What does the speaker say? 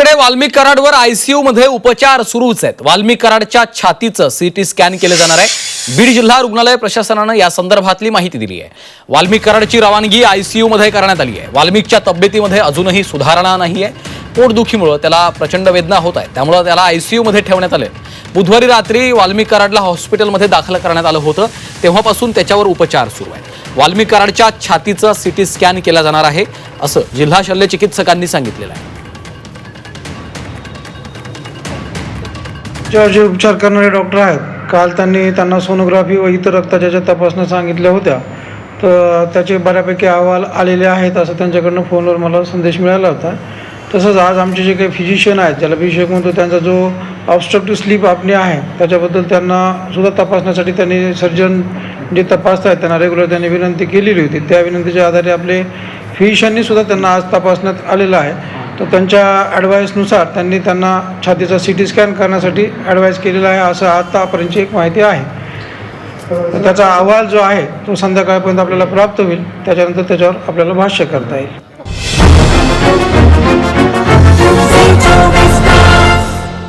दुसरीकडे वाल्मिक कराडवर आयसीयू मध्ये उपचार सुरूच आहेत. वाल्मिक कराडच्या छातीचं सीटी स्कॅन केलं जाणार आहे. बीड जिल्हा रुग्णालय प्रशासनानं या संदर्भातली माहिती दिली आहे. वाल्मिक कराडची रवानगी आयसीयू मध्ये करण्यात आली आहे. वाल्मिकच्या तब्येतीमध्ये अजूनही सुधारणा नाही आहे. पोटदुखीमुळे त्याला प्रचंड वेदना होत आहेत. त्यामुळे त्याला आयसीयू मध्ये ठेवण्यात आले बुधवारी रात्री वाल्मिक कराडला हॉस्पिटलमध्ये दाखल करण्यात आलं होतं. तेव्हापासून त्याच्यावर उपचार सुरू आहेत. वाल्मिक कराडच्या छातीचं सीटी स्कॅन केला जाणार आहे असं जिल्हा शल्य चिकित्सकांनी सांगितलेलं आहे. ज्या जे उपचार करणारे डॉक्टर आहेत काल त्यांनी त्यांना सोनोग्राफी व इतर रक्ताच्या तपासण्या सांगितल्या होत्या. तर त्याचे बऱ्यापैकी अहवाल आलेले आहेत असं त्यांच्याकडनं फोनवर मला संदेश मिळाला होता. तसंच आज आमचे जे काही फिजिशियन आहेत ज्याला अभिषेक म्हणतो त्यांचा जो ऑबस्ट्रक्टिव्ह स्लीप आपणे आहे त्याच्याबद्दल त्यांना सुद्धा तपासण्यासाठी त्यांनी सर्जन जे तपासत आहेत त्यांना रेग्युलर त्यांनी विनंती केलेली होती. त्या विनंतीच्या आधारे आपले फिजिशियननी सुद्धा त्यांना आज तपासण्यात आलेलं आहे. तर त्यांच्या ॲडवाईसनुसार त्यांनी त्यांना छातीचा सी टी स्कॅन करण्यासाठी ॲडवाईस केलेलं आहे असं आत्तापर्यंतची एक माहिती आहे. त्याचा अहवाल जो आहे तो संध्याकाळपर्यंत आपल्याला प्राप्त होईल. त्याच्यानंतर त्याच्यावर आपल्याला भाष्य करता येईल.